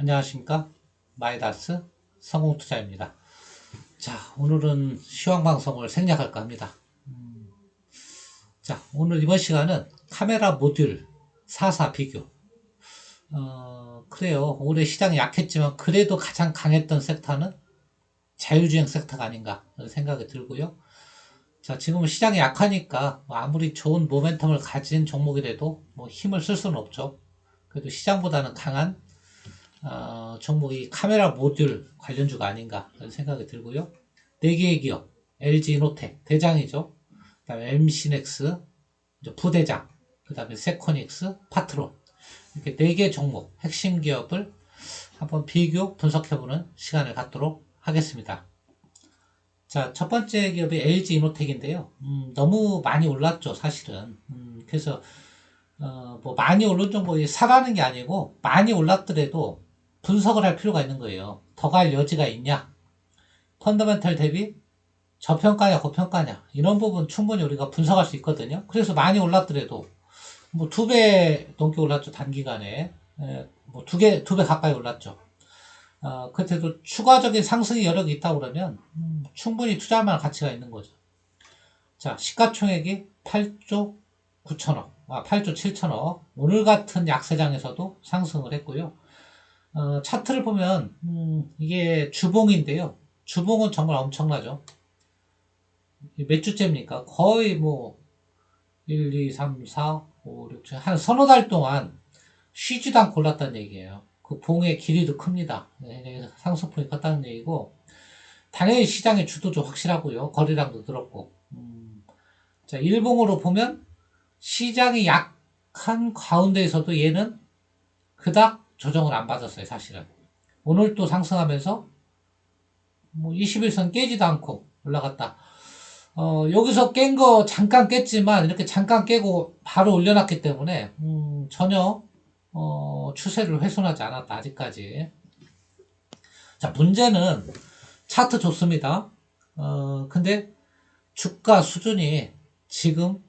안녕하십니까? 마이다스 성공투자입니다. 자 오늘은 시황방송을 생략할까 합니다. 음, 자 오늘 이번 시간은 카메라 모듈 4사 비교. 어, 그래요. 올해 시장이 약했지만 그래도 가장 강했던 섹터는 자유주행 섹터가 아닌가 생각이 들고요. 자 지금은 시장이 약하니까 뭐 아무리 좋은 모멘텀을 가진 종목이라도 뭐 힘을 쓸 수는 없죠. 그래도 시장보다는 강한 어, 종목이 카메라 모듈 관련주가 아닌가 그런 생각이 들고요. 네 개의 기업, LG 이노텍 대장이죠. 그 다음에 MC넥스 부대장, 그 다음에 세코닉스, 파트론 이렇게 네개 종목 핵심 기업을 한번 비교 분석해보는 시간을 갖도록 하겠습니다. 자, 첫 번째 기업이 LG 이노텍인데요. 음, 너무 많이 올랐죠, 사실은. 음, 그래서 어, 뭐 많이 오른 종목이 사라는 게 아니고 많이 올랐더라도 분석을 할 필요가 있는 거예요. 더 갈 여지가 있냐? 펀더멘탈 대비 저평가냐 고평가냐 이런 부분 충분히 우리가 분석할 수 있거든요. 그래서 많이 올랐더라도 뭐 두 배 넘게 올랐죠 단기간에 뭐 두 개 두 배 가까이 올랐죠. 어, 그때도 추가적인 상승의 여력이 있다 그러면 음, 충분히 투자할 만한 가치가 있는 거죠. 자 시가총액이 8조 9천억, 아 8조 7천억 오늘 같은 약세장에서도 상승을 했고요. 어, 차트를 보면 음, 이게 주봉인데요. 주봉은 정말 엄청나죠. 몇 주째입니까? 거의 뭐 1, 2, 3, 4, 5, 6, 7, 한 서너 달 동안 쉬지도 않고 올랐다는 얘기예요. 그 봉의 길이도 큽니다. 네, 상승폭이 컸다는 얘기고 당연히 시장의 주도도 확실하고요. 거래량도 늘었고 음, 자 일봉으로 보면 시장이 약한 가운데에서도 얘는 그닥 조정을 안 받았어요, 사실은. 오늘 또 상승하면서 뭐 21선 깨지도 않고 올라갔다. 어, 여기서 깬 거 잠깐 깼지만 이렇게 잠깐 깨고 바로 올려놨기 때문에 음, 전혀 어, 추세를 훼손하지 않았다 아직까지. 자 문제는 차트 좋습니다. 어, 근데 주가 수준이 지금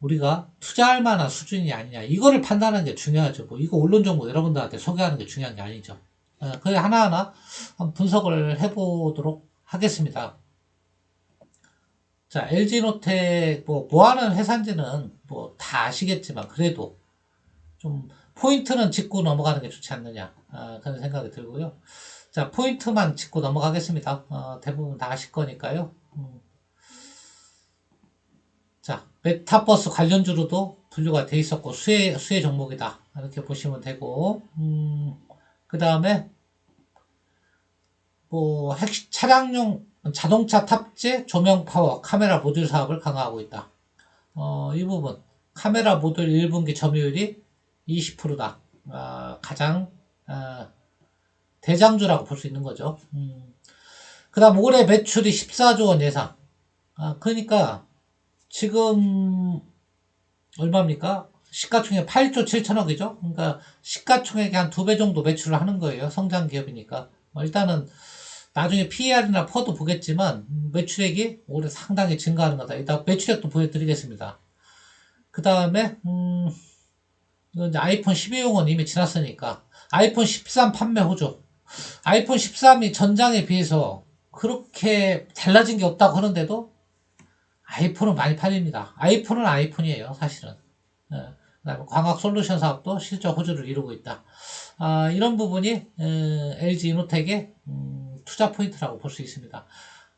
우리가 투자할 만한 수준이 아니냐 이거를 판단하는 게 중요하죠. 뭐 이거 언론 정보 여러분들한테 소개하는 게 중요한 게 아니죠. 어, 그래 하나하나 분석을 해보도록 하겠습니다. 자, LG노텍 뭐, 뭐 하는 회사인지는 뭐 다 아시겠지만 그래도 좀 포인트는 짚고 넘어가는 게 좋지 않느냐 아, 그런 생각이 들고요. 자, 포인트만 짚고 넘어가겠습니다. 어, 대부분 다 아실 거니까요. 음. 자, 메타버스 관련주로도 분류가 돼 있었고 수혜 수혜 종목이다 이렇게 보시면 되고 음, 그 다음에 뭐 핵, 차량용 자동차 탑재 조명 파워 카메라 모듈 사업을 강화하고 있다. 어, 이 부분 카메라 모듈 1분기 점유율이 20%다. 어, 가장 어, 대장주라고 볼 수 있는 거죠. 음. 그 다음 올해 매출이 14조 원 예상. 아, 그러니까 지금 얼마입니까? 시가총액 8조 7천억이죠. 그러니까 시가총액이 한두 배 정도 매출을 하는 거예요. 성장 기업이니까. 뭐 일단은 나중에 PER이나 퍼도 보겠지만 매출액이 올해 상당히 증가하는 거다. 이따 매출액도 보여드리겠습니다. 그 다음에 음, 아이폰 12용은 이미 지났으니까 아이폰 13 판매 호조. 아이폰 13이 전장에 비해서 그렇게 달라진 게 없다고 하는데도 아이폰은 많이 팔립니다. 아이폰은 아이폰이에요, 사실은. 예. 그다음에 광학 솔루션 사업도 실적 호주를 이루고 있다. 아, 이런 부분이 에, LG 이노텍의 음, 투자 포인트라고 볼 수 있습니다.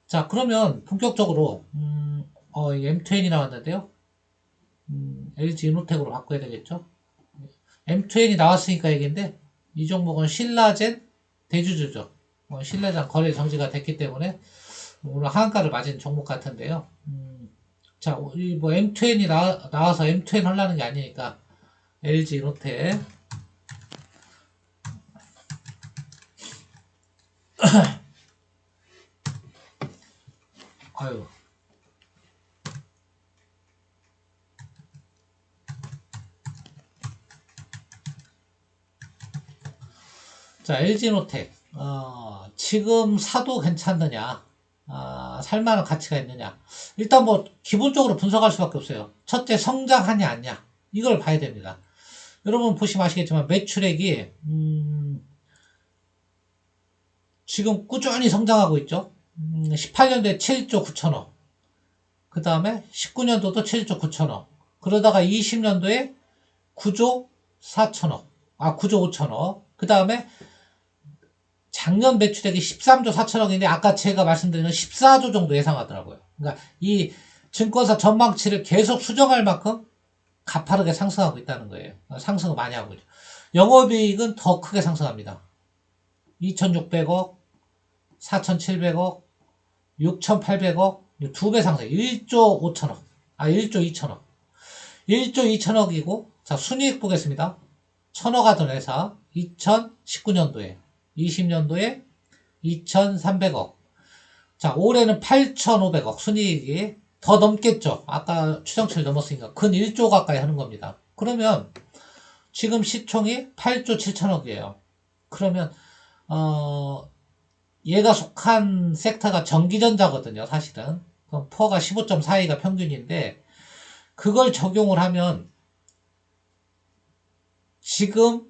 자, 그러면 본격적으로 음, 어, M20이 나왔는데요. 음, LG 이노텍으로 바꿔야 되겠죠. M20이 나왔으니까 얘기인데 이 종목은 신라젠 대주주죠. 어, 신라젠 거래 정지가 됐기 때문에 오늘 하한가를 맞은 종목 같은데요. 음, 자, 뭐 M20이 나, 나와서 M20 하려는 게 아니니까. LG 롯테. 아유. 자 LG 롯데 어, 지금 사도 괜찮느냐 아, 살만한 가치가 있느냐. 일단 뭐, 기본적으로 분석할 수밖에 없어요. 첫째, 성장하냐, 아니냐. 이걸 봐야 됩니다. 여러분 보시면 아시겠지만, 매출액이, 음, 지금 꾸준히 성장하고 있죠. 18년도에 7조 9천억. 그 다음에 19년도도 7조 9천억. 그러다가 20년도에 9조 4천억. 아, 9조 5천억. 그 다음에 작년 매출액이 13조 4천억인데 아까 제가 말씀드린 건 14조 정도 예상하더라고요. 그러니까 이 증권사 전망치를 계속 수정할 만큼 가파르게 상승하고 있다는 거예요. 상승을 많이 하고 있죠. 영업이익은 더 크게 상승합니다. 2,600억, 4,700억, 6,800억, 두 배 상승. 1조 5천억. 아, 1조 2천억. 1조 2천억이고, 자, 순이익 보겠습니다. 천억 하던 회사, 2019년도에, 20년도에 2,300억. 자, 올해는 8,500억 순이익이 더 넘겠죠. 아까 추정치를 넘었으니까 근 1조 가까이 하는 겁니다. 그러면 지금 시총이 8조 7천억이에요. 그러면 어 얘가 속한 섹터가 전기전자거든요. 사실은 그럼 퍼가 15.42가 평균인데 그걸 적용을 하면 지금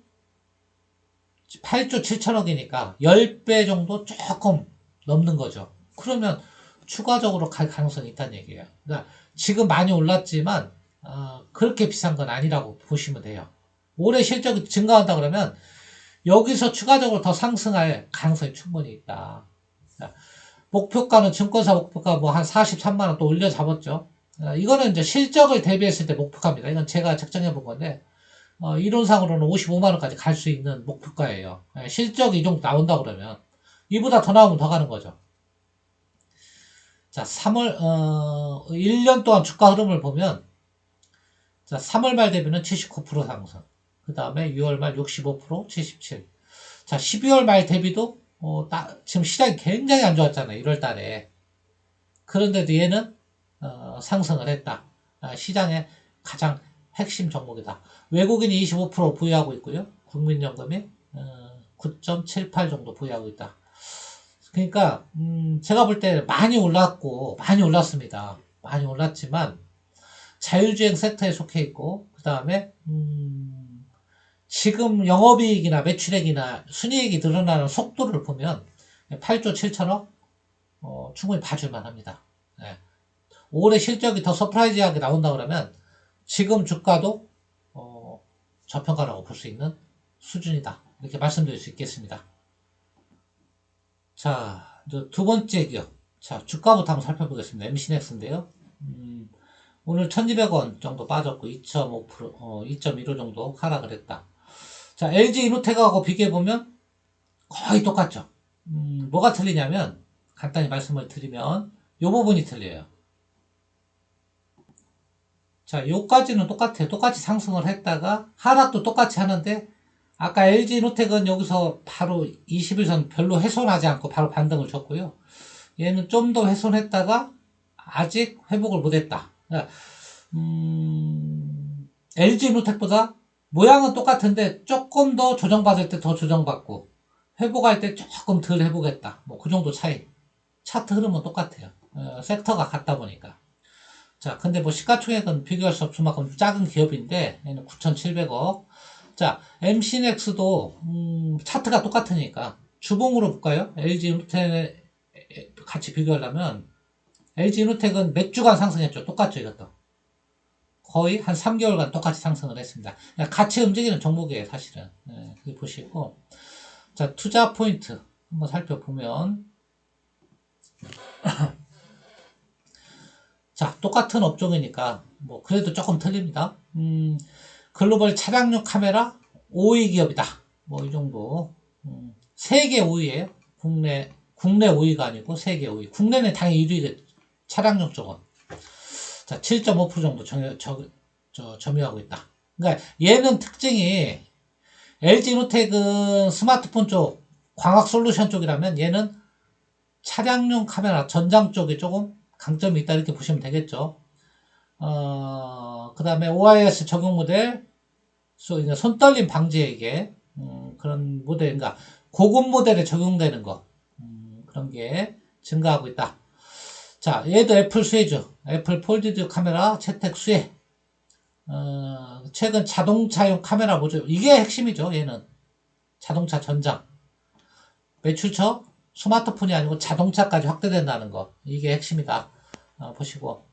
8조 7천억이니까 10배 정도 조금 넘는 거죠. 그러면 추가적으로 갈 가능성이 있다는 얘기예요. 그러니까 지금 많이 올랐지만 어, 그렇게 비싼 건 아니라고 보시면 돼요. 올해 실적이 증가한다 그러면 여기서 추가적으로 더 상승할 가능성이 충분히 있다. 목표가는 증권사 목표가 뭐 한 43만 원 또 올려 잡았죠. 어, 이거는 이제 실적을 대비했을 때 목표가입니다. 이건 제가 책정해 본 건데 어, 이론상으로는 55만 원까지 갈 수 있는 목표가예요. 예, 실적이 이 정도 나온다 그러면 이보다 더 나오면 더 가는 거죠. 자, 3월, 어, 1년 동안 주가 흐름을 보면, 자, 3월 말 대비는 79% 상승. 그 다음에 6월 말 65%, 77. 자, 12월 말 대비도, 어, 따, 지금 시장이 굉장히 안 좋았잖아요. 1월 달에. 그런데도 얘는, 어, 상승을 했다. 아, 시장의 가장 핵심 종목이다. 외국인이 25% 보유하고 있고요. 국민연금이, 어, 9.78 정도 보유하고 있다. 그러니까 음, 제가 볼 때 많이 올랐고 많이 올랐습니다. 많이 올랐지만 자율주행 섹터에 속해 있고 그 다음에 음, 지금 영업이익이나 매출액이나 순이익이 늘어나는 속도를 보면 8조 7천억 어, 충분히 봐줄만 합니다. 네. 올해 실적이 더 서프라이즈하게 나온다 그러면 지금 주가도 어, 저평가라고 볼 수 있는 수준이다. 이렇게 말씀드릴 수 있겠습니다. 자, 두 번째 기업. 자, 주가부터 한번 살펴보겠습니다. MC넥스인데요. 음, 오늘 1200원 정도 빠졌고, 2.5%, 어, 2.15 정도 하락을 했다. 자, LG 이노텍하고 비교해보면 거의 똑같죠. 음, 뭐가 틀리냐면, 간단히 말씀을 드리면, 요 부분이 틀려요. 자, 요까지는 똑같아요. 똑같이 상승을 했다가, 하락도 똑같이 하는데, 아까 LG 노텍은 여기서 바로 21선 별로 훼손하지 않고 바로 반등을 줬고요. 얘는 좀 더 훼손했다가 아직 회복을 못했다. 음, LG 노텍보다 모양은 똑같은데 조금 더 조정받을 때 더 조정받고 회복할 때 조금 덜 회복했다. 뭐 그 정도 차이. 차트 흐름은 똑같아요. 어, 섹터가 같다 보니까. 자, 근데 뭐 시가총액은 비교할 수 없을 만큼 작은 기업인데 얘는 9,700억. 자, MC넥스도 음, 차트가 똑같으니까 주봉으로 볼까요? LG 누텍 같이 비교하려면 LG 누텍은 몇 주간 상승했죠. 똑같죠, 이것도. 거의 한 3개월간 똑같이 상승을 했습니다. 같이 움직이는 종목이에요, 사실은. 네, 보시고. 자, 투자 포인트 한번 살펴보면. 자, 똑같은 업종이니까, 뭐, 그래도 조금 틀립니다. 음, 글로벌 차량용 카메라 5위 기업이다. 뭐 이 정도. 음, 세계 5위에요. 국내 국내 5위가 아니고 세계 5위. 국내는 당연히 1위를 차량용 쪽은. 자, 7.5% 정도 점, 저, 저, 점유하고 있다. 그러니까 얘는 특징이 LG 노텍은 스마트폰 쪽, 광학 솔루션 쪽이라면 얘는 차량용 카메라 전장 쪽에 조금 강점이 있다 이렇게 보시면 되겠죠. 어, 그 다음에 OIS 적용 모델, 손떨림 방지에게 음, 그런 모델, 그러니까 고급 모델에 적용되는 거 음, 그런 게 증가하고 있다. 자, 얘도 애플 수혜죠. 애플 폴디드 카메라 채택 수혜. 어, 최근 자동차용 카메라 보죠. 이게 핵심이죠. 얘는 자동차 전장. 매출처 스마트폰이 아니고 자동차까지 확대된다는 거. 이게 핵심이다. 어, 보시고.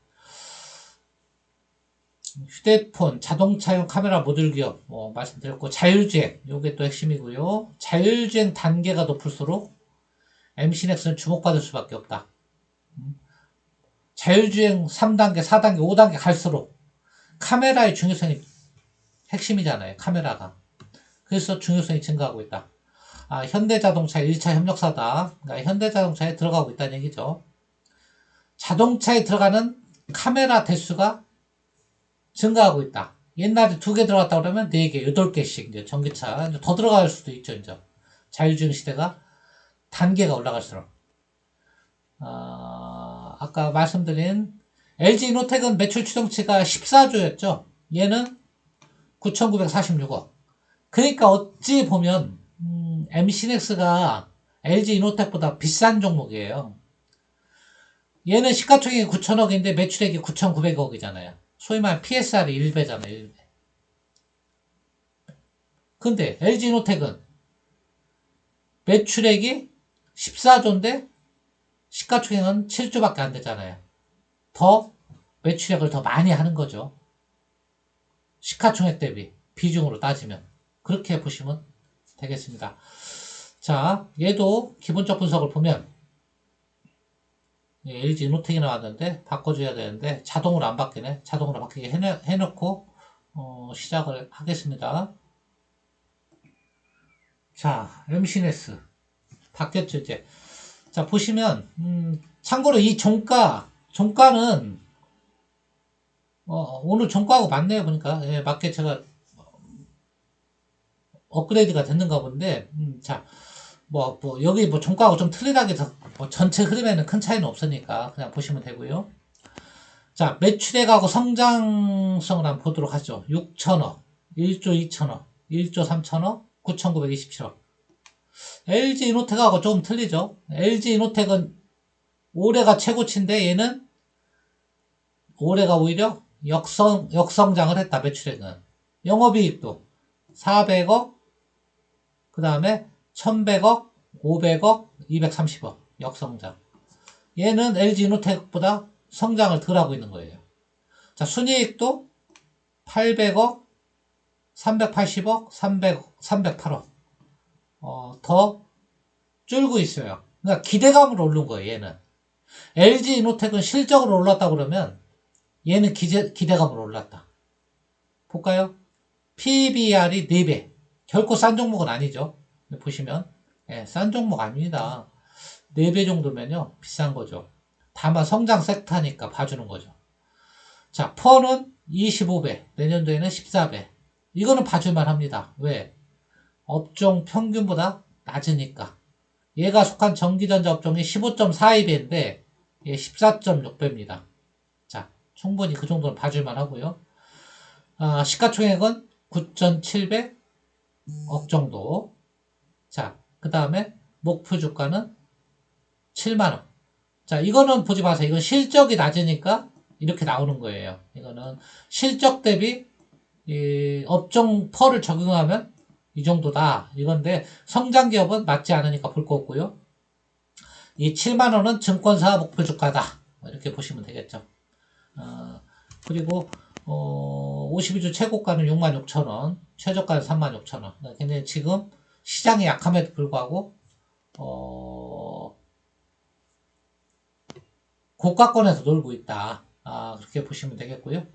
휴대폰, 자동차용 카메라 모듈 기업, 뭐, 말씀드렸고, 자율주행, 요게 또 핵심이고요. 자율주행 단계가 높을수록 MC넥스는 주목받을 수밖에 없다. 음. 자율주행 3단계, 4단계, 5단계 갈수록 카메라의 중요성이 핵심이잖아요. 카메라가. 그래서 중요성이 증가하고 있다. 아, 현대자동차 1차 협력사다. 그러니까 현대자동차에 들어가고 있다는 얘기죠. 자동차에 들어가는 카메라 대수가 증가하고 있다. 옛날에 두 개 들어갔다 그러면 네 개, 여덟 개씩 이제 전기차 더 들어갈 수도 있죠. 이제 자율주행 시대가 단계가 올라갈수록. 아, 아까 말씀드린 LG 이노텍은 매출 추정치가 14조였죠. 얘는 9,946억. 그러니까 어찌 보면 음, MC넥스가 LG 이노텍보다 비싼 종목이에요. 얘는 시가총액이 9천억인데 매출액이 9,900억이잖아요. 소위 말해 PSR이 1배잖아요. 1배. 근데 LG 이노텍은 매출액이 14조인데 시가총액은 7조밖에 안 되잖아요. 더 매출액을 더 많이 하는 거죠. 시가총액 대비 비중으로 따지면 그렇게 보시면 되겠습니다. 자, 얘도 기본적 분석을 보면 예, LG 노텍이 나왔는데 바꿔줘야 되는데 자동으로 안 바뀌네. 자동으로 바뀌게 해놓, 해놓 고 어, 시작을 하겠습니다. 자, MCNS 바뀌었죠 이제. 자 보시면 음, 참고로 이 종가 종가는 어, 오늘 종가하고 맞네요 보니까 예, 맞게 제가 업그레이드가 됐는가 본데 음, 자. 뭐, 뭐, 여기 뭐 종가하고 좀 틀리다게 뭐 전체 흐름에는 큰 차이는 없으니까 그냥 보시면 되고요. 자, 매출액하고 성장성을 한번 보도록 하죠. 6천억, 1조 2천억, 1조 3천억, 9,927억. LG 이노텍하고 조금 틀리죠. LG 이노텍은 올해가 최고치인데 얘는 올해가 오히려 역성, 역성장을 했다, 매출액은. 영업이익도 400억, 그 다음에 1100억, 500억, 230억 역성장. 얘는 LG 이노텍보다 성장을 덜 하고 있는 거예요. 자, 순이익도 800억, 380억, 300, 308억. 어, 더 줄고 있어요. 그러니까 기대감으로 오른 거예요, 얘는. LG 이노텍은 실적으로 올랐다 그러면 얘는 기대, 기대감으로 올랐다. 볼까요? PBR이 4배. 결코 싼 종목은 아니죠. 보시면 예, 싼 종목 아닙니다. 4배 정도면요 비싼 거죠. 다만 성장 섹터니까 봐주는 거죠. 자, 퍼는 25배, 내년도에는 14배. 이거는 봐줄만 합니다. 왜? 업종 평균보다 낮으니까. 얘가 속한 전기전자 업종이 15.42배인데 얘 14.6배입니다. 자, 충분히 그 정도는 봐줄만 하고요. 아, 시가총액은 9.7배 억 정도. 자, 그 다음에 목표 주가는 7만원. 자, 이거는 보지 마세요. 이건 실적이 낮으니까 이렇게 나오는 거예요. 이거는 실적 대비 이 업종 펄을 적용하면 이 정도다. 이건데 성장 기업은 맞지 않으니까 볼 거 없고요. 이 7만 원은 증권사 목표 주가다. 이렇게 보시면 되겠죠. 어, 그리고 어, 52주 최고가는 66,000원, 최저가는 36,000원. 근데 지금 시장이 약함에도 불구하고 어, 고가권에서 놀고 있다. 아, 그렇게 보시면 되겠고요.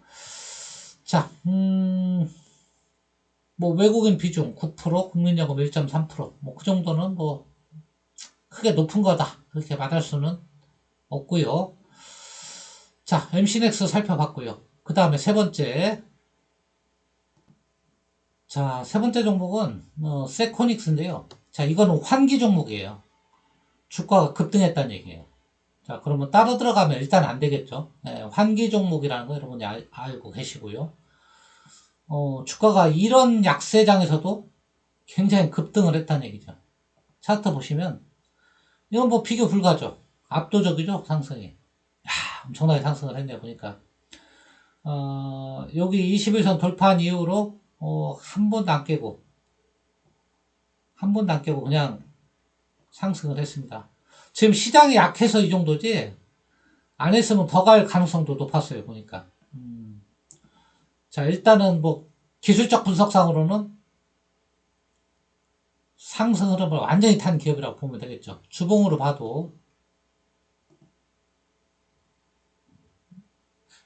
자, 음, 뭐 외국인 비중 9%, 국민연금 1.3%, 뭐 그 정도는 뭐 크게 높은 거다. 그렇게 말할 수는 없고요. 자, MC넥스 살펴봤고요. 그 다음에 세 번째 자, 세 번째 종목은 어, 세코닉스인데요. 자, 이거는 환기 종목이에요. 주가가 급등했다는 얘기예요. 자, 그러면 따로 들어가면 일단 안 되겠죠. 네, 환기 종목이라는 거 여러분이 알, 알고 계시고요. 어, 주가가 이런 약세장에서도 굉장히 급등을 했다는 얘기죠. 차트 보시면 이건 뭐 비교 불가죠. 압도적이죠, 상승이. 야, 엄청나게 상승을 했네 보니까. 어, 여기 21선 돌파한 이후로 어, 한 번도 안 깨고 한 번도 안 깨고 그냥 상승을 했습니다. 지금 시장이 약해서 이 정도지, 안 했으면 더 갈 가능성도 높았어요, 보니까. 음. 자, 일단은 뭐, 기술적 분석상으로는 상승 흐름을 완전히 탄 기업이라고 보면 되겠죠. 주봉으로 봐도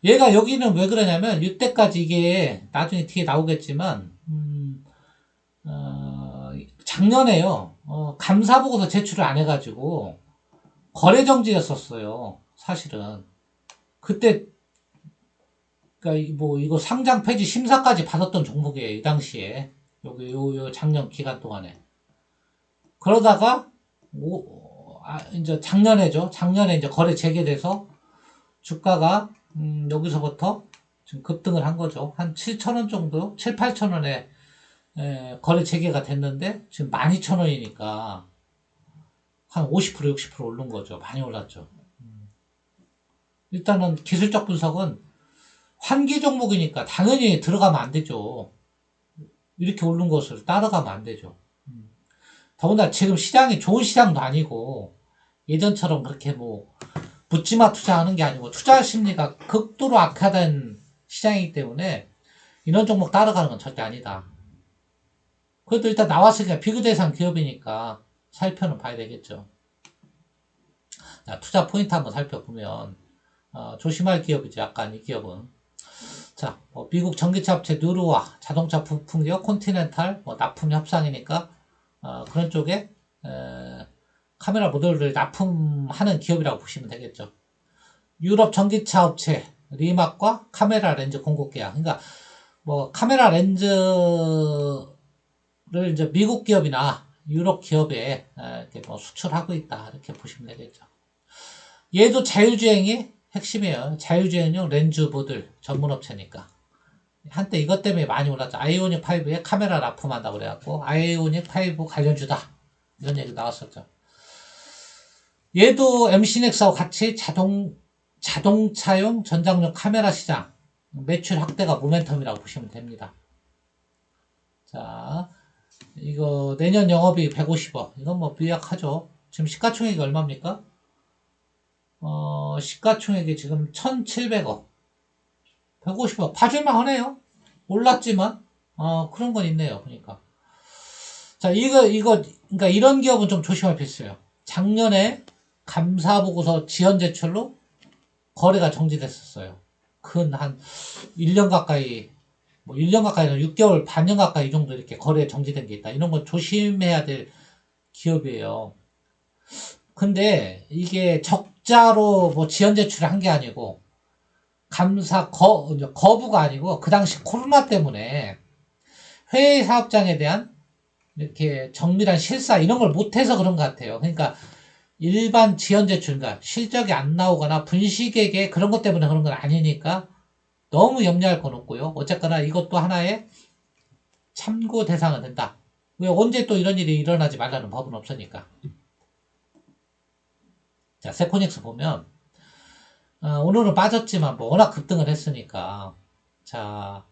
얘가 여기는 왜 그러냐면 이때까지 이게 나중에 뒤에 나오겠지만 음, 어, 작년에요. 어, 감사 보고서 제출을 안 해가지고 거래 정지였었어요. 사실은 그때 그러니까 뭐 이거 상장 폐지 심사까지 받았던 종목이에요. 이 당시에 여기 요, 요 작년 기간 동안에 그러다가 오, 아, 이제 작년에죠. 작년에 이제 거래 재개돼서 주가가 음, 여기서부터 지금 급등을 한 거죠. 한 7천원 정도, 7, 8천원에 거래 재개가 됐는데 지금 12,000원이니까 한 50%, 60% 오른 거죠. 많이 올랐죠. 음. 일단은 기술적 분석은 환기 종목이니까 당연히 들어가면 안 되죠. 이렇게 오른 것을 따라가면 안 되죠. 음. 더군다나 지금 시장이 좋은 시장도 아니고 예전처럼 그렇게 뭐 묻지마 투자하는 게 아니고 투자 심리가 극도로 악화된 시장이기 때문에 이런 종목 따라가는 건 절대 아니다. 그래도 일단 나왔으니까 비교 대상 기업이니까 살펴는 봐야 되겠죠. 자, 투자 포인트 한번 살펴보면 어, 조심할 기업이죠. 약간 이 기업은 자, 뭐 미국 전기차 업체 누르와 자동차 부품 기업 콘티넨탈 뭐 납품 협상이니까 어, 그런 쪽에 에, 카메라 모듈을 납품하는 기업이라고 보시면 되겠죠. 유럽 전기차 업체 리막과 카메라 렌즈 공급 계약. 그러니까 뭐 카메라 렌즈를 이제 미국 기업이나 유럽 기업에 이렇게 뭐 수출하고 있다 이렇게 보시면 되겠죠. 얘도 자율주행이 핵심이에요. 자율주행용 렌즈 모듈 전문 업체니까. 한때 이것 때문에 많이 올랐죠. 아이오닉 5에 카메라 납품한다고 그래갖고 아이오닉 5 관련주다 이런 얘기 나왔었죠. 얘도 MC넥스하고 같이 자동, 자동차용 전장용 카메라 시장 매출 확대가 모멘텀이라고 보시면 됩니다. 자, 이거 내년 영업이 150억. 이건 뭐 미약하죠. 지금 시가총액이 얼마입니까? 어, 시가총액이 지금 1,700억. 150억. 봐줄만 하네요. 올랐지만, 어, 그런 건 있네요. 그러니까. 자, 이거, 이거, 그러니까 이런 기업은 좀 조심할 필요 있어요. 작년에 감사 보고서 지연 제출로 거래가 정지됐었어요. 근한 1년 가까이 뭐 1년 가까이는 6개월, 반년 가까이 정도 이렇게 거래 정지된 게 있다. 이런 건 조심해야 될 기업이에요. 근데 이게 적자로 뭐 지연 제출을 한 게 아니고 감사 거, 거부가 아니고 그 당시 코로나 때문에 회의 사업장에 대한 이렇게 정밀한 실사 이런 걸 못해서 그런 것 같아요. 그러니까 일반 지연 제출, 그러니까 실적이 안 나오거나 분식회계 그런 것 때문에 그런 건 아니니까 너무 염려할 건 없고요. 어쨌거나 이것도 하나의 참고 대상은 된다. 왜 언제 또 이런 일이 일어나지 말라는 법은 없으니까. 자, 세코닉스 보면 어, 오늘은 빠졌지만 뭐 워낙 급등을 했으니까 자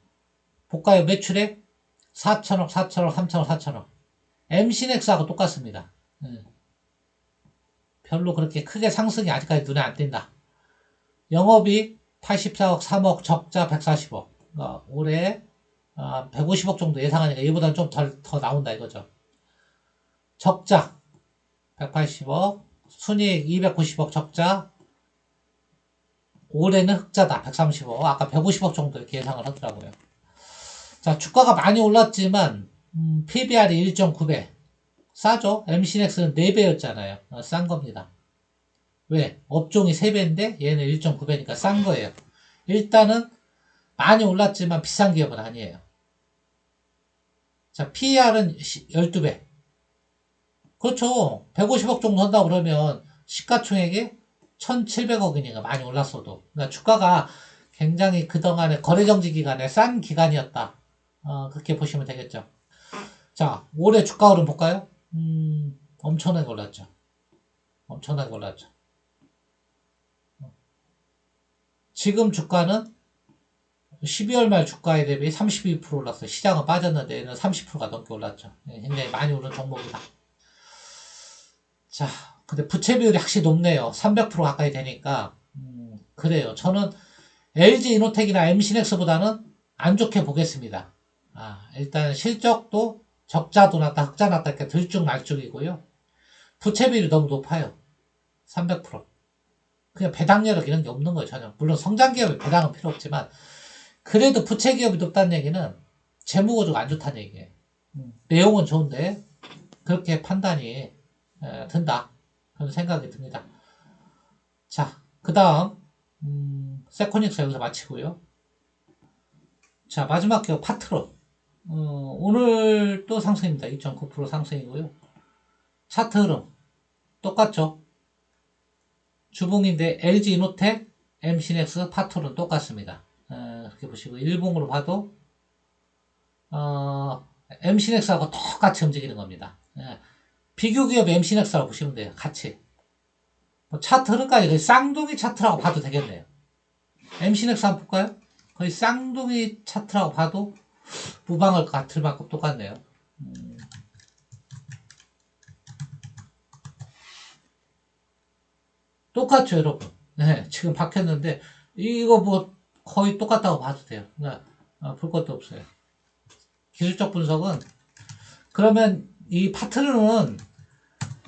볼까요? 매출액 4천억, 4천억, 3천억, 4천억. MC넥스하고 똑같습니다. 네. 별로 그렇게 크게 상승이 아직까지 눈에 안 띈다. 영업이 84억, 3억, 적자 140억. 그러니까 올해 150억 아, 정도 예상하니까 이보다는 좀 덜 더 나온다 이거죠. 적자 180억, 순이익 290억 적자, 올해는 흑자다 130억, 아까 150억 정도 이렇게 예상을 하더라고요. 자, 주가가 많이 올랐지만 음, PBR이 1.9배, 싸죠? MC넥스는 4배였잖아요. 어, 싼 겁니다. 왜? 업종이 3배인데 얘는 1.9배니까 싼 거예요. 일단은 많이 올랐지만 비싼 기업은 아니에요. 자, PER은 12배. 그렇죠. 150억 정도 한다 그러면 시가총액이 1,700억이니까 많이 올랐어도. 그러니까 주가가 굉장히 그동안에 거래정지 기간에 싼 기간이었다. 어, 그렇게 보시면 되겠죠. 자, 올해 주가 흐름 볼까요? 음, 엄청나게 올랐죠. 엄청나게 올랐죠. 지금 주가는 12월 말 주가에 대비 32% 올랐어요. 시장은 빠졌는데 얘는 30%가 넘게 올랐죠. 네, 굉장히 많이 오른 종목이다. 자, 근데 부채 비율이 확실히 높네요. 300% 가까이 되니까. 음, 그래요. 저는 LG 이노텍이나 MC넥스보다는 안 좋게 보겠습니다. 아, 일단 실적도 적자도 났다, 흑자 났다 이렇게 들쭉날쭉이고요. 부채 비율이 너무 높아요. 300%. 그냥 배당 여력 이런 게 없는 거예요, 전혀. 물론 성장 기업에 배당은 필요 없지만, 그래도 부채 기업이 높다는 얘기는 재무 구조가 안 좋다는 얘기예요. 음, 내용은 좋은데, 그렇게 판단이 에, 든다. 그런 생각이 듭니다. 자, 그 다음, 음, 세코닉스 여기서 마치고요. 자, 마지막 기업 파트론. 어, 오늘 또 상승입니다. 2.9% 상승이고요. 차트 흐름. 똑같죠? 주봉인데 LG 이노텍, MC넥스, 파트론 똑같습니다. 어, 이렇게 보시고 일봉으로 봐도 어, MC넥스하고 똑같이 움직이는 겁니다. 예. 비교 기업 MC넥스라고 보시면 돼요. 같이. 뭐 차트 흐름까지 거의 쌍둥이 차트라고 봐도 되겠네요. MC넥스 한번 볼까요? 거의 쌍둥이 차트라고 봐도 것 같을 만큼 똑같네요. 음. 똑같죠, 여러분. 네, 지금 바뀌었는데, 이거 뭐, 거의 똑같다고 봐도 돼요. 어, 볼 것도 없어요. 기술적 분석은, 그러면 이 파트너는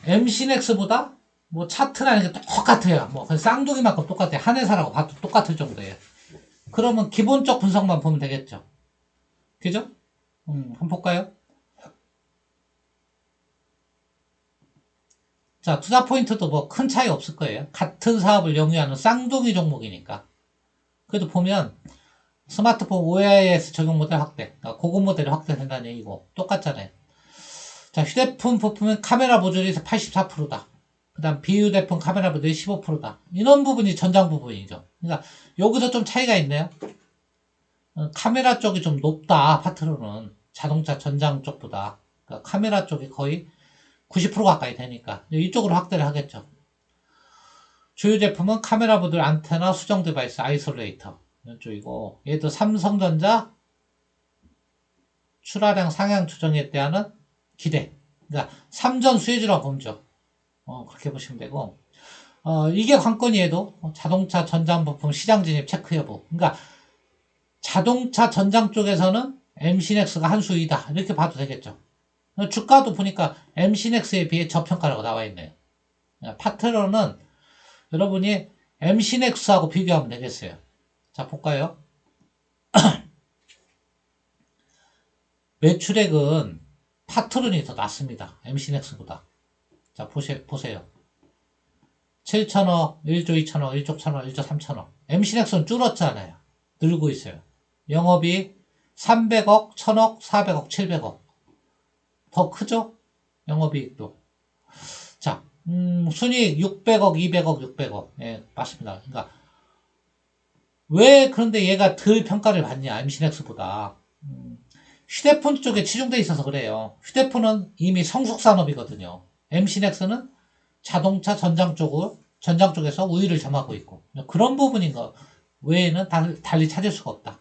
MC넥스보다 뭐 차트라는 게 똑같아요. 뭐, 쌍둥이만큼 똑같아요. 한 회사라고 봐도 똑같을 정도예요. 그러면 기본적 분석만 보면 되겠죠. 그죠? 음, 한번 볼까요? 자, 투자 포인트도 뭐 큰 차이 없을 거예요. 같은 사업을 영위하는 쌍둥이 종목이니까. 그래도 보면 스마트폰 OIS 적용 모델 확대, 그러니까 고급 모델이 확대된다는 얘기고 똑같잖아요. 자, 휴대폰 부품은 카메라 모듈이 84%다. 그 다음 비휴대폰 카메라 모듈이 15%다. 이런 부분이 전장 부분이죠. 그러니까 여기서 좀 차이가 있네요. 어, 카메라 쪽이 좀 높다, 파트로는. 자동차 전장 쪽보다. 그러니까 카메라 쪽이 거의 90% 가까이 되니까. 이쪽으로 확대를 하겠죠. 주요 제품은 카메라 모듈 안테나 수정 디바이스 아이솔레이터. 이쪽이고, 얘도 삼성전자 출하량 상향 조정에 대한 기대. 그러니까 삼전 수혜주라고 보죠. 어, 그렇게 보시면 되고, 어, 이게 관건이에도 자동차 전장 부품 시장 진입 체크 여부. 그러니까 자동차 전장 쪽에서는 MC넥스가 한 수이다. 이렇게 봐도 되겠죠. 주가도 보니까 MC넥스에 비해 저평가라고 나와 있네요. 파트너는 여러분이 MC넥스하고 비교하면 되겠어요. 자, 볼까요? 매출액은 파트론이 더 낮습니다. MC넥스보다. 자, 보세, 보세요. 7천억, 1조 2천억, 1조 1천억, 1조 3천억. MC넥스는 줄었잖아요. 늘고 있어요. 영업이 300억, 1000억, 400억, 700억. 더 크죠? 영업이익도. 자, 음, 순이익 600억, 200억, 600억. 예, 맞습니다. 그러니까, 왜 그런데 얘가 덜 평가를 받냐, MC넥스보다. 음, 휴대폰 쪽에 치중돼 있어서 그래요. 휴대폰은 이미 성숙 산업이거든요. MC넥스는 자동차 전장 쪽을, 전장 쪽에서 우위를 점하고 있고. 그런 부분인 거 외에는 달리 찾을 수가 없다.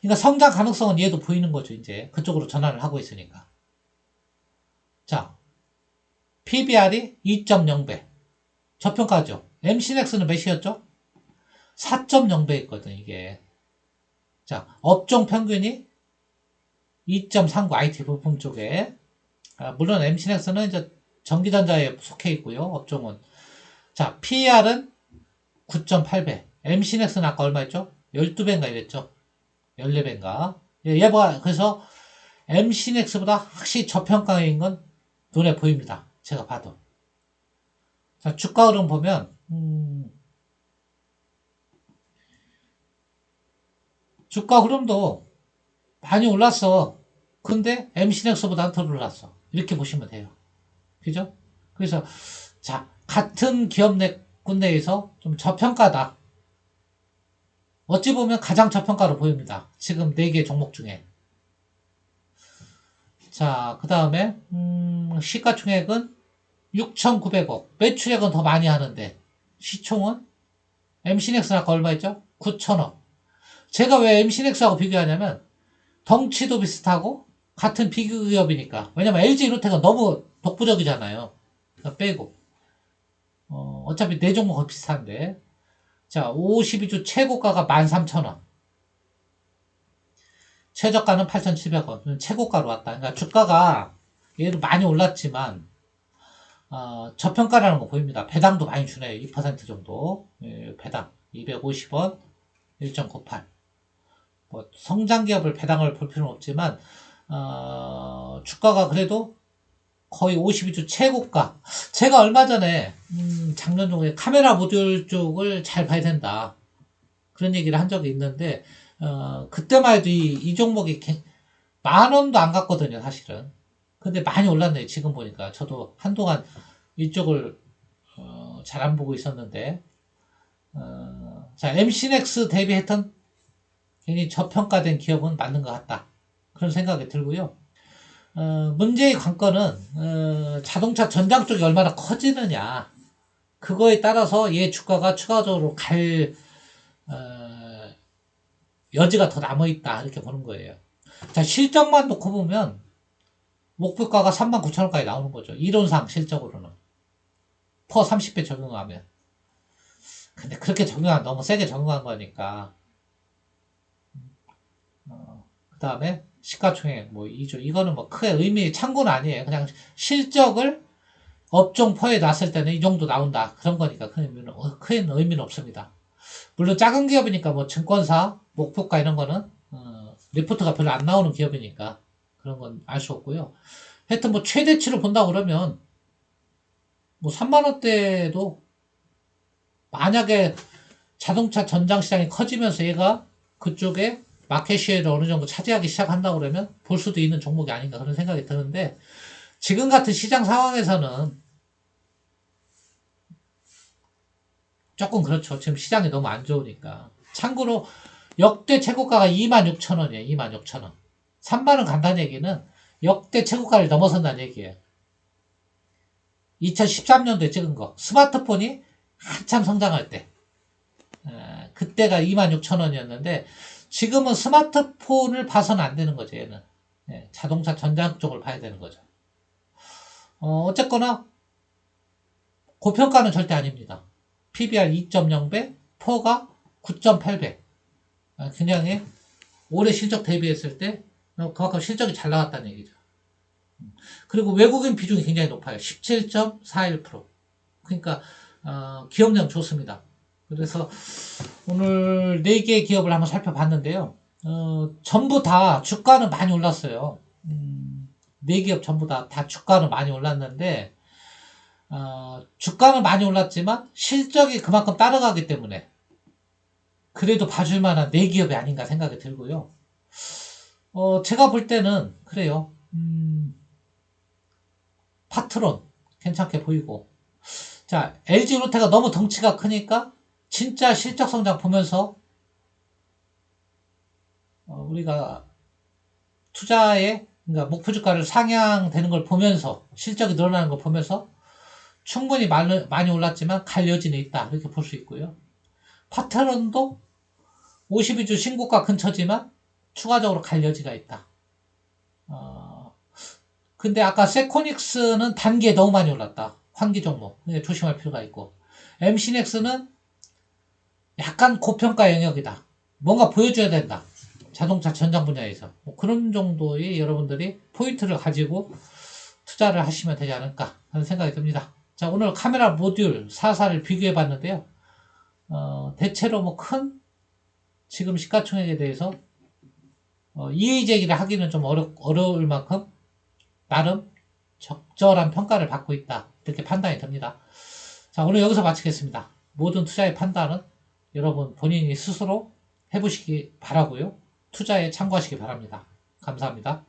그러니까 성장 가능성은 얘도 보이는 거죠, 이제. 그쪽으로 전환을 하고 있으니까. 자, PBR이 2.0배. 저평가죠. MC넥스는 몇이었죠? 4.0배 있거든, 이게. 자, 업종 평균이 2.39 IT 부품 쪽에. 아, 물론 MC넥스는 이제 전기전자에 속해 있고요, 업종은. 자, PER은 9.8배. MC넥스는 아까 얼마였죠? 12배인가 이랬죠? 14배인가? 예, 얘 봐. 그래서 MC넥스보다 확실히 저평가인 건 눈에 보입니다. 제가 봐도. 자, 주가 흐름 보면, 음, 주가 흐름도 많이 올랐어. 근데 MC넥스보다는 덜 올랐어. 이렇게 보시면 돼요. 그죠? 그래서, 자, 같은 기업 내, 군내에서 좀 저평가다. 어찌 보면 가장 저평가로 보입니다. 지금 4개 종목 중에. 자, 그 다음에, 음, 시가총액은 6,900억. 매출액은 더 많이 하는데, 시총은 MC넥스는 아까 얼마 있죠? 9,000억. 제가 왜 MC넥스하고 비교하냐면, 덩치도 비슷하고, 같은 비교기업이니까. 왜냐면 LG 이노텍은 너무 독보적이잖아요. 빼고. 어, 어차피 네 종목은 비슷한데. 자, 52주 최고가가 13,000원. 최저가는 8,700원. 최고가로 왔다. 그러니까 주가가 얘도 많이 올랐지만, 어, 저평가라는 거 보입니다. 배당도 많이 주네요. 2% 정도. 예, 배당. 250원, 1.98. 뭐, 성장 기업을 배당을 볼 필요는 없지만, 어, 주가가 그래도 거의 52주 최고가. 제가 얼마 전에, 음, 작년 중에 카메라 모듈 쪽을 잘 봐야 된다. 그런 얘기를 한 적이 있는데, 어, 그때만 해도 이, 이 종목이 개- 만 원도 안 갔거든요, 사실은. 근데 많이 올랐네요, 지금 보니까. 저도 한동안 이쪽을, 어, 잘 안 보고 있었는데, 어, 자, MC넥스 대비했던 괜히 저평가된 기업은 맞는 것 같다. 그런 생각이 들고요. 어, 문제의 관건은 어, 자동차 전장 쪽이 얼마나 커지느냐. 그거에 따라서 얘 주가가 추가적으로 갈 어, 여지가 더 남아 있다. 이렇게 보는 거예요. 자 실적만 놓고 보면 목표가가 3만 9천 원까지 나오는 거죠. 이론상 실적으로는. 퍼 30배 적용하면. 근데 그렇게 적용하면 너무 세게 적용한 거니까. 그 다음에 시가총액 뭐 2조 이거는 뭐 크게 의미 참고는 아니에요. 그냥 실적을 업종 포에 놨을 때는 이 정도 나온다 그런 거니까 큰 의미는 어, 큰 의미는 없습니다. 물론 작은 기업이니까 뭐 증권사 목표가 이런 거는 어, 리포트가 별로 안 나오는 기업이니까 그런 건 알 수 없고요. 하여튼 뭐 최대치로 본다 그러면 뭐 3만 원대도 만약에 자동차 전장 시장이 커지면서 얘가 그쪽에 마켓시에를 어느 정도 차지하기 시작한다고 그러면 볼 수도 있는 종목이 아닌가 그런 생각이 드는데 지금 같은 시장 상황에서는 조금 그렇죠. 지금 시장이 너무 안 좋으니까. 참고로 역대 최고가가 26,000원이에요. 26,000원. 3만원 간다는 얘기는 역대 최고가를 넘어선다는 얘기예요. 2013년도에 찍은 거. 스마트폰이 한참 성장할 때. 에, 그때가 26,000원이었는데 지금은 스마트폰을 봐서는 안 되는 거죠, 얘는. 예, 자동차 전장 쪽을 봐야 되는 거죠. 어, 어쨌거나, 고평가는 절대 아닙니다. PBR 2.0배, 퍼가 9.8배. 아, 그냥의 올해 실적 대비했을 때, 어, 그만큼 실적이 잘 나왔다는 얘기죠. 음. 그리고 외국인 비중이 굉장히 높아요. 17.41%. 그러니까, 어, 기업량 좋습니다. 그래서 오늘 4개의 기업을 한번 살펴봤는데요. 어, 전부 다 주가는 많이 올랐어요. 음, 4기업 전부 다, 다 주가는 많이 올랐는데, 어, 주가는 많이 올랐지만 실적이 그만큼 따라가기 때문에 그래도 봐줄 만한 4기업이 아닌가 생각이 들고요. 어, 제가 볼 때는 그래요. 음, 파트론 괜찮게 보이고 자, LG 롯데가 너무 덩치가 크니까 진짜 실적 성장 보면서 어, 우리가 투자에 그러니까 목표 주가를 상향되는 걸 보면서 실적이 늘어나는 걸 보면서 충분히 많이, 많이 올랐지만 갈 여지는 있다 이렇게 볼 수 있고요. 파트런도 52주 신고가 근처지만 추가적으로 갈 여지가 있다. 어, 근데 아까 세코닉스는 단기에 너무 많이 올랐다. 환기 종목. 네, 조심할 필요가 있고. MC넥스는 약간 고평가 영역이다. 뭔가 보여줘야 된다. 자동차 전장 분야에서. 뭐 그런 정도의 여러분들이 포인트를 가지고 투자를 하시면 되지 않을까 하는 생각이 듭니다. 자, 오늘 카메라 모듈 4사를 비교해 봤는데요. 어, 대체로 뭐 큰 지금 시가총액에 대해서 어, 이의 제기를 하기는 좀 어려, 어려울 만큼 나름 적절한 평가를 받고 있다. 이렇게 판단이 됩니다. 자, 오늘 여기서 마치겠습니다. 모든 투자의 판단은 여러분 본인이 스스로 해보시기 바라고요. 투자에 참고하시기 바랍니다. 감사합니다.